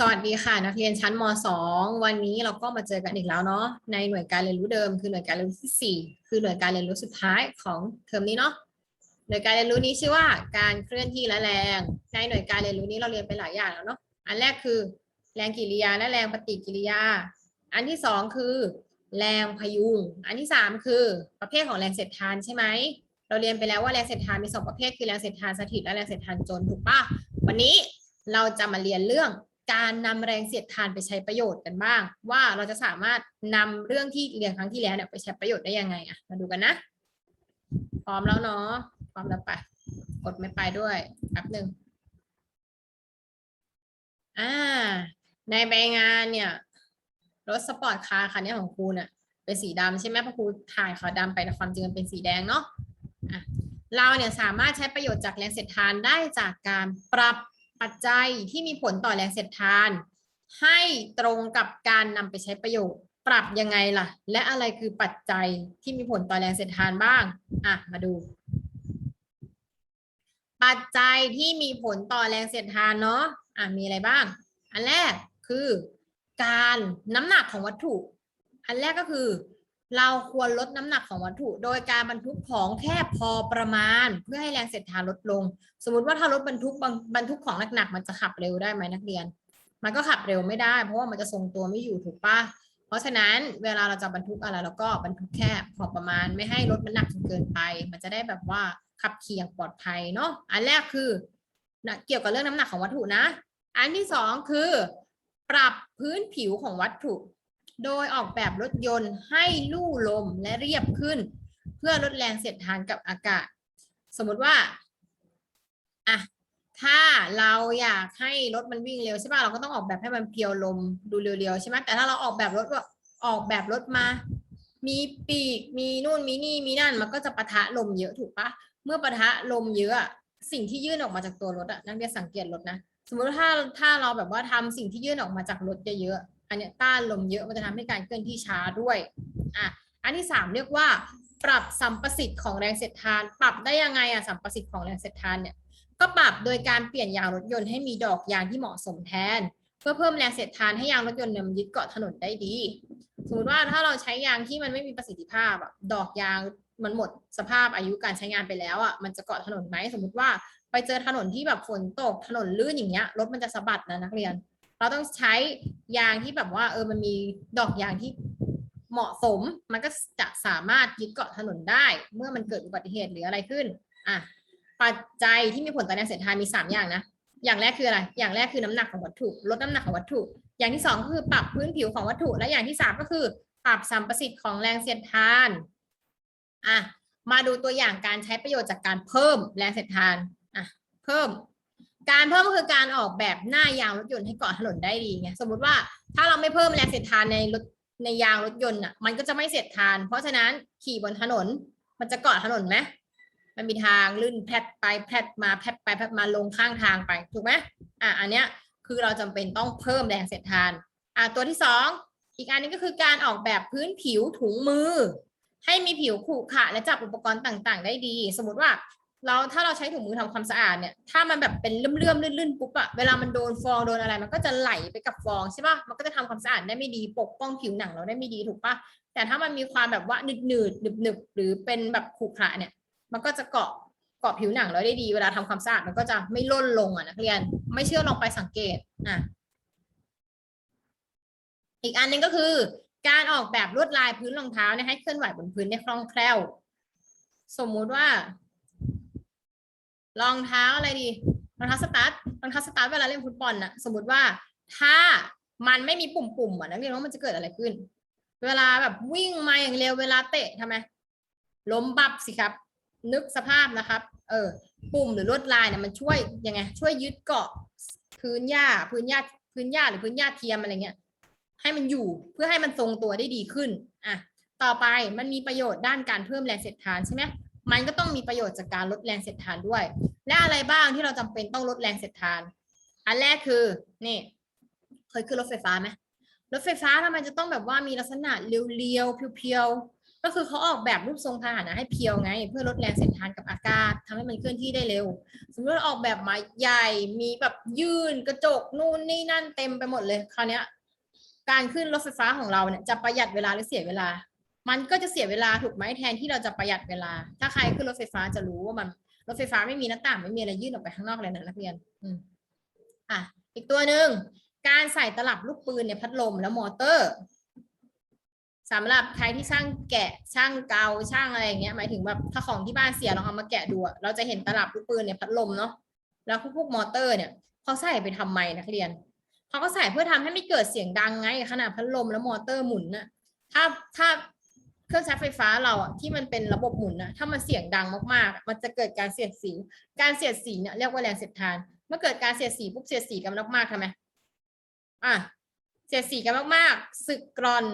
สวัสดีค่ะ นักเรียนชั้นม .2 วันนี้เราก็มาเจอกันอีกแล้วเนาะในหน่วยการเรียนรู้เดิมคือหน่วยการเรียนรู้ที่ 4 คือหน่วยการเรียนรู้สุดท้ายของเทอมนี้เนาะหน่วยการเรียนรู้นี้ชื่อว่าการเคลื่อนที่และแรง ในหน่วยการเรียนรู้นี้เราเรียนไปหลายอย่างแล้วเนาะอันแรกคือแรงกิริยาและแรงปฏิกิริยา อันที่สองคือ แรงพยุง อันที่สามคือประเภทของแรงเสียดทานใช่ไหมเราเรียนไปแล้วว่าแรงเสียดทานมีสองประเภทคือแรงเสียดทานสถิตและแรงเสียดทานจนถูกปะวันนี้เราจะมาเรียนเรื่อง การนำแรงเสียดทานไปใช้ประโยชน์กันบ้าง ว่าเราจะสามารถนำเรื่องที่เรียนครั้งที่แล้วเนี่ยไปใช้ประโยชน์ได้ยังไงอะมาดูกันนะ พร้อมแล้วเนาะพร้อมแล้วไปะกดไม่ไปด้วยแป๊บหนึ่งอ่าในใบงานเนี่ยรถสปอร์ตคาร์คันนี้ของครูเนี่ยเป็นสีดำใช่ไหมเพราะครูถ่ายขาวดำไปแต่ความจริงมันเป็นสีแดงเนาะอะเราเนี่ยสามารถใช้ประโยชน์จากแรงเสียดทานได้จากการปรับ ปัจจัยที่มีผลต่อแรงเสียดทาน ให้ตรงกับการนำไปใช้ประโยชน์ ปรับยังไงล่ะ และอะไรคือปัจจัยที่มีผลต่อแรงเสียดทานบ้าง อะ มาดู ปัจจัยที่มีผลต่อแรงเสียดทานเนาะ อะ มีอะไรบ้าง อันแรกคือ การน้ำหนักของวัตถุ อันแรกก็คือ เราควรลดน้ำหนักของวัตถุ โดยการบรรทุกของแค่พอประมาณ เพื่อให้แรงเสียดทานลดลง สมมติว่าถ้ารถบรรทุกบรรทุกของหนักๆมันจะขับเร็วได้ไหมนักเรียน มันก็ขับเร็วไม่ได้ เพราะว่ามันจะทรงตัวไม่อยู่ถูกปะเพราะฉะนั้นเวลาเราจะบรรทุกอะไรเราก็บรรทุกแค่พอประมาณไม่ให้รถมันหนักจนเกินไป มันจะได้แบบว่าขับขี่อย่างปลอดภัยเนาะอันแรกคือนะเกี่ยวกับเรื่องน้ำหนักของวัตถุนะ อันที่สองคือ ปรับพื้นผิวของวัตถุ โดยออกแบบรถยนต์ให้ลู่ลมและเรียบขึ้น เพื่อลดแรงเสียดทานกับอากาศ สมมติว่าอะถ้าเราอยากให้รถมันวิ่งเร็วใช่ป่ะเราก็ต้องออกแบบให้มันเพียวลมดูเร็วๆใช่ไหมแต่ถ้าเราออกแบบรถออกแบบรถมา มีปีกมีนู่นมีนี่มีนั่นมันก็จะปะทะลมเยอะถูกปะเมื่อปะทะลมเยอะสิ่งที่ยื่นออกมาจากตัวรถอะนักเรียนสังเกตรถนะ สมมติว่าถ้าถ้าเราแบบว่าทำสิ่งที่ยื่นออกมาจากรถเยอะ อันนี้ต้านลมเยอะมันจะทำให้การเคลื่อนที่ช้าด้วยอะอันที่สามเรียกว่า ปรับสัมประสิทธิ์ของแรงเสียดทาน ปรับได้ยังไงอะสัมประสิทธิ์ของแรงเสียดทานเนี่ยก็ปรับโดยการเปลี่ยนยางรถยนต์ให้มีดอกยางที่เหมาะสมแทน เพื่อเพิ่มแรงเสียดทานให้ยางรถยนต์เนี่ยยึดเกาะถนนได้ดีสมมติว่าถ้าเราใช้ยางที่มันไม่มีประสิทธิภาพอะดอกยางมันหมดสภาพอายุการใช้งานไปแล้วอะมันจะเกาะถนนไหมสมมติว่า ไปเจอถนนที่แบบฝนตกถนนลื่นอย่างเงี้ยรถมันจะสะบัดนะนักเรียน เราต้องใช้ยางที่แบบว่า เออมันมีดอกยางที่เหมาะสม มันก็จะสามารถยึดเกาะถนนได้ เมื่อมันเกิดอุบัติเหตุหรืออะไรขึ้นอะปัจจัยที่มีผลต่อแรงเสียดทานมีสามอย่างนะ อย่างแรกคืออะไร อย่างแรกคือน้ำหนักของวัตถุ ลดน้ำหนักของวัตถุ อย่างที่สองก็คือปรับพื้นผิวของวัตถุ และอย่างที่สามก็คือ ปรับสัมประสิทธิ์ของแรงเสียดทานอะมาดูตัวอย่างการใช้ประโยชน์จากการเพิ่มแรงเสียดทานอะเพิ่ม การเพิ่มก็คือการออกแบบหน้ายางรถยนต์ให้เกาะถนนได้ดีไงสมมติว่าถ้าเราไม่เพิ่มแรงเสียดทานในรถในยางรถยนต์อะมันก็จะไม่เสียดทาน เพราะฉะนั้นขี่บนถนนมันจะเกาะถนนไหมมันมีทางลื่นแพทไปแพทมาแพทไปแพทมาลงข้างทางไปถูกไหมอะอันเนี้ยคือเราจำเป็นต้องเพิ่มแรงเสียดทานอะตัวที่สองอีกอันนึงก็คือการออกแบบพื้นผิวถุงมือ ให้มีผิวขรุขระและจับอุปกรณ์ต่างๆ ได้ดี สมมติว่า เราถ้าเราใช้ถุงมือทำความสะอาดเนี่ย ถ้ามันแบบเป็นเลื่อมๆลื่นๆปุ๊บอะเวลามันโดนฟองโดนอะไร มันก็จะไหลไปกับฟองใช่ปะมันก็จะทำความสะอาดได้ไม่ดีปกป้องผิวหนังเราได้ไม่ดีถูกปะแต่ถ้ามันมีความแบบว่าหนืดๆหนึบๆหรือเป็นแบบขรุขระเนี่ย มันก็จะเกาะเกาะผิวหนังเราได้ดีเวลาทำความสะอาดมันก็จะไม่ล่นลงอะนักเรียน ไม่เชื่อลองไปสังเกตอะอีกอันหนึงก็คือ การออกแบบลวดลายพื้นรองเท้าเนี่ยให้เคลื่อนไหวบนพื้นได้คล่องแคล่ว สมมุติว่า รองเท้าอะไรดีรองเท้าสตาร์ทรองเท้าสตาร์ทเวลาเล่นฟุตบอลน่ะสมมติว่าถ้ามันไม่มีปุ่มๆอะนักเรียนว่ามันจะเกิดอะไรขึ้น เวลาแบบวิ่งมาอย่างเร็วเวลาเตะทำไมล้มบับสิครับ นึกสภาพนะครับ เออ ปุ่มหรือลวดลายเนี่ยมันช่วยยังไง ช่วยยึดเกาะพื้นหญ้าพื้นหญ้าพื้นหญ้าหรือพื้นหญ้าเทียมอะไรเงี้ย ให้มันอยู่เพื่อให้มันทรงตัวได้ดีขึ้นอะต่อไปมันมีประโยชน์ด้านการเพิ่มแรงเสียดทานใช่ไหม มันก็ต้องมีประโยชน์จากการลดแรงเสียดทานด้วย และอะไรบ้างที่เราจำเป็นต้องลดแรงเสียดทาน อันแรกคือนี่เคยขึ้นรถไฟฟ้าไหมรถไฟฟ้าทำไมจะต้องแบบว่ามีลักษณะเรียวๆเพียวๆก็คือเขาออกแบบรูปทรงพาหนะให้เพียวไง เพื่อลดแรงเสียดทานกับอากาศทำให้มันเคลื่อนที่ได้เร็ว สมมติว่าออกแบบมาใหญ่มีแบบยื่นกระจกนู่นนี่นั่นเต็มไปหมดเลยคราวนี้ยการขึ้นรถไฟฟ้าของเราเนี่ยจะประหยัดเวลาหรือเสียเวลา มันก็จะเสียเวลาถูกไหมแทนที่เราจะประหยัดเวลา ถ้าใครขึ้นรถไฟฟ้าจะรู้ว่ามันรถไฟฟ้าไม่มีหน้าต่างไม่มีอะไรยื่นออกไปข้างนอกเลยนะนักเรียน อืมอะอีกตัวหนึ่งการใส่ตลับลูกปืนในพัดลมและมอเตอร์สำหรับใครที่ช่างแกะช่างเกาช่างอะไรอย่างเงี้ยหมายถึงแบบถ้าของที่บ้านเสียลองเอามาแกะดูเราจะเห็นตลับลูกปืนในพัดลมเนาะแล้วพวกมอเตอร์เนี่ยเขาใส่ไปทำไมนักเรียนเขาก็ใส่เพื่อทำให้ไม่เกิดเสียงดังไงขนาดพัดลมแล้วมอเตอร์หมุนน่ะถ้าถ้า เครื่องใช้ไฟฟ้าเราอะที่มันเป็นระบบหมุนนะถ้ามันเสียงดังมากๆ มันจะเกิดการเสียดสี การเสียดสีเนี่ยเรียกว่าแรงเสียดทาน เมื่อเกิดการเสียดสีปุ๊บเสียดสีกันมากๆทำไมอะเสียดสีกันมากๆ สึกกรอน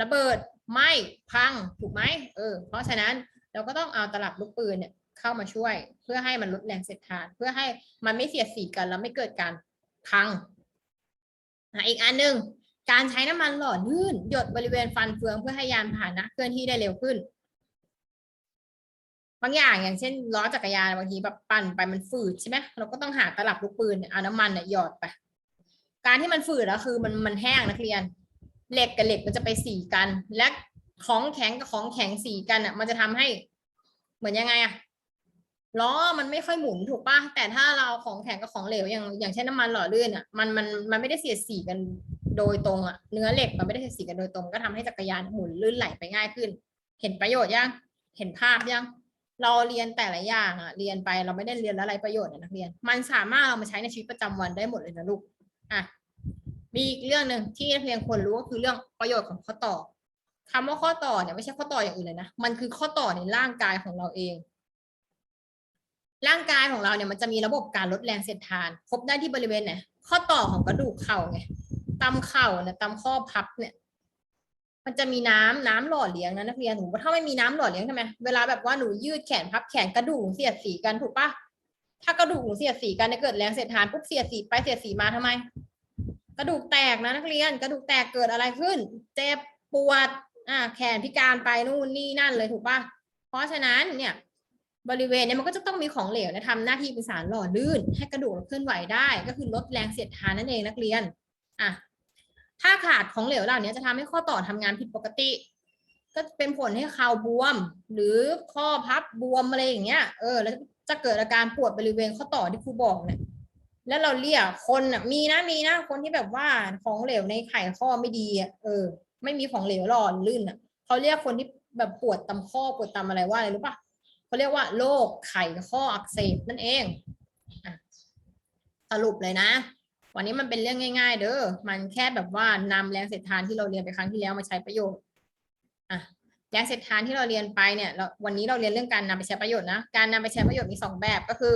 ระเบิดไหมพังถูกไหมเออ เพราะฉะนั้นเราก็ต้องเอาตลับลูกปืนเนี่ยเข้ามาช่วย เพื่อให้มันลดแรงเสียดทาน เพื่อให้มันไม่เสียดสีกันแล้วไม่เกิดการพังอีกอันหนึ่ง การใช้น้ำมันหล่อลื่น หยดบริเวณฟันเฟืองเพื่อให้ยานพาหนะเคลื่อนที่ได้เร็วขึ้น บางอย่างอย่างเช่นล้อจักรยานบางทีแบบปั่นไปมันฝืดใช่ไหมเราก็ต้องหาตลับลูกปืนเอาน้ำมันเนี่ยหยอดไป การที่มันฝืดแล้วคือมันมันแห้งนักเรียน เหล็กกับเหล็กมันจะไปสีกัน และของแข็งกับของแข็งสีกันอะ มันจะทำให้ เหมือนยังไงอะล้อมันไม่ค่อยหมุนถูกปะแต่ถ้าเราของแข็งกับของเหลวอย่างอย่างเช่นน้ำมันหล่อลื่นอะมันมันมันไม่ได้เสียดสีกัน โดยตรงอะเนื้อเหล็กมันไม่ได้เสียดสีกันโดยตรง ก็ทำให้จักรยานหมุนลื่นไหลไปง่ายขึ้น เห็นประโยชน์ยังเห็นภาพยังเราเรียนแต่ละอย่างอะเรียนไปเราไม่ได้เรียนแล้วอะไรประโยชน์อะนักเรียน มันสามารถเอามาใช้ในชีวิตประจำวันได้หมดเลยนะลูกอะมีอีกเรื่องหนึ่งที่นักเรียนควรรู้ก็คือเรื่องประโยชน์ของข้อต่อคำว่าข้อต่อเนี่ยไม่ใช่ข้อต่ออย่างอื่นเลยนะมันคือข้อต่อในร่างกายของเราเอง ร่างกายของเราเนี่ยมันจะมีระบบการลดแรงเสียดทาน พบได้ที่บริเวณไหนข้อต่อของกระดูกเข่าไง ตำเข่าเนี่ยตำข้อพับเนี่ย มันจะมีน้ำน้ำหล่อเลี้ยงนะนักเรียนหนูถ้าไม่มีน้ำหล่อเลี้ยงทำไมเวลาแบบว่าหนูยืดแขนพับแขนกระดูกเสียดสีกันถูกปะถ้ากระดูกเสียดสีกันเนี่ยเกิดแรงเสียดทานปุ๊บเสียดสีไปเสียดสีมาทำไม กระดูกแตกนะนักเรียน กระดูกแตกเกิดอะไรขึ้น เจ็บปวดอ่าแขนพิการไปนู่นนี่นั่นเลยถูกปะเพราะฉะนั้นเนี่ยบริเวณเนี่ยมันก็จะต้องมีของเหลวนะทำหน้าที่เป็นสารหล่อลื่น ให้กระดูกเคลื่อนไหวได้ ก็คือลดแรงเสียดทานนั่นเองนักเรียน อะถ้าขาดของเหลวเหล่านี้จะทำให้ข้อต่อทำงานผิดปกติ ก็เป็นผลให้เข่าบวม หรือข้อพับบวมอะไรอย่างเงี้ยเออแล้วจะเกิดอาการปวดบริเวณข้อต่อที่ครูบอกเนี่ยแล้วเราเรียกคนอะมีนะมีนะคนที่แบบว่าของเหลวในไข่ข้อไม่ดีอะเออ ไม่มีของเหลวหล่อลื่นอะเขาเรียกคนที่แบบปวดตามข้อปวดตามอะไรว่าอะไรรู้ปะเขาเรียกว่าโรคไข่ข้ออักเสบนั่นเองอสรุปเลยนะ วันนี้มันเป็นเรื่องง่าย ๆ เด้อ มันแค่แบบว่านำแรงเสียดทานที่เราเรียนไปครั้งที่แล้วมาใช้ประโยชน์ อะ แรงเสียดทานที่เราเรียนไปเนี่ยเราวันนี้เราเรียนเรื่องการนำไปใช้ประโยชน์นะ การนำไปใช้ประโยชน์มีสองแบบก็คือ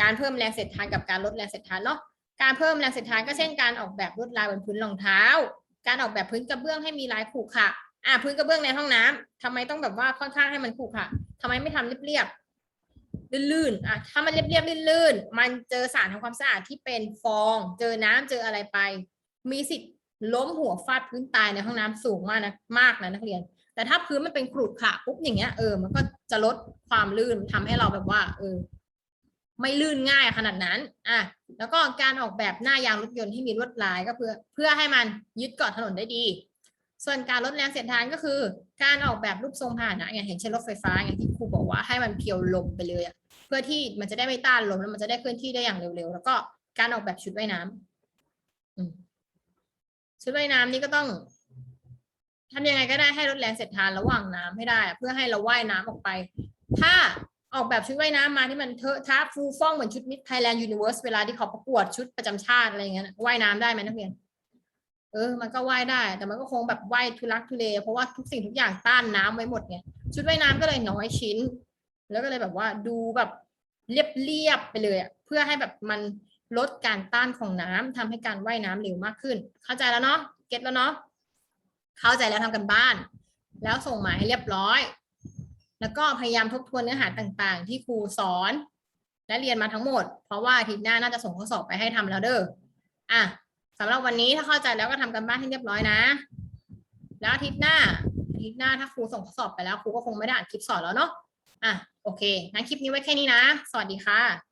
การเพิ่มแรงเสียดทานกับการลดแรงเสียดทานเนาะ การเพิ่มแรงเสียดทานก็เช่นการออกแบบลวดลายบนพื้นรองเท้า การออกแบบพื้นกระเบื้องให้มีลายขรุขระอะพื้นกระเบื้องในห้องน้ำทำไมต้องแบบว่าค่อนข้างให้มันขรุขระทำไมไม่ทำเรียบๆ ลื่นๆอะถ้ามันเรียบๆลื่นๆมันเจอสารทำความสะอาดที่เป็นฟอง เจอน้ำเจออะไรไป มีสิทธิ์ล้มหัวฟาดพื้นตายในห้องน้ำสูงมากนะมากนะนักเรียน แต่ถ้าพื้นมันเป็นขรุขระปุ๊บอย่างเงี้ยเออมันก็จะลดความลื่นทำให้เราแบบว่า เออ ไม่ลื่นง่ายขนาดนั้นอะแล้วก็การออกแบบหน้ายางรถยนต์ให้มีลวดลายก็เพื่อ เพื่อให้มันยึดเกาะถนนได้ดี ส่วนการลดแรงเสียดทานก็คือ การออกแบบรูปทรงพาหนะอย่างเห็นเช่นรถไฟฟ้าอย่างที่ครูบอกว่าให้มันเพียวลมไปเลยอะเพื่อที่มันจะได้ไม่ต้านลมแล้วมันจะได้เคลื่อนที่ได้อย่างเร็วๆ แล้วก็การออกแบบชุดว่ายน้ำอืมชุดว่ายน้ำนี่ก็ต้องทำยังไงก็ได้ให้ลดแรงเสียดทานระหว่างน้ำให้ได้ เพื่อให้เราว่ายน้ำออกไป ถ้าออกแบบชุดว่ายน้ำมาที่มันเทอะทะฟูฟ่องเหมือนชุดมิสไทยแลนด์ยูนิเวอร์สเวลาที่เขาประกวดชุดประจำชาติอะไรอย่างเงี้ยว่ายน้ำได้ไหมนักเรียน เออ มันก็ว่ายได้ แต่มันก็คงแบบว่ายทุลักทุเล เพราะว่าทุกสิ่งทุกอย่างต้านน้ำไว้หมดไงชุดว่ายน้ำก็เลยน้อยชิ้น แล้วก็เลยแบบว่าดูแบบเรียบๆไปเลยอะเพื่อให้แบบมันลดการต้านของน้ำทำให้การว่ายน้ำเร็วมากขึ้น เข้าใจแล้วเนาะเก็ตแล้วเนาะเข้าใจแล้วทำกันบ้าน แล้วส่งหมาให้เรียบร้อย แล้วก็พยายามทบทวนเนื้อหาต่างๆ ที่ครูสอน และเรียนมาทั้งหมด เพราะว่าอาทิตย์หน้าน่าจะส่งข้อสอบไปให้ทำแล้วเด้ออะ สำหรับวันนี้ถ้าเข้าใจแล้วก็ทำกันบ้านให้เรียบร้อยนะ แล้วอาทิตย์หน้าอาทิตย์หน้าถ้าครูส่งข้อสอบไปแล้วครูก็คงไม่ได้อ่านคลิปสอนแล้วเนาะอะโอเคงั้นคลิปนี้ไว้แค่นี้นะ สวัสดีค่ะ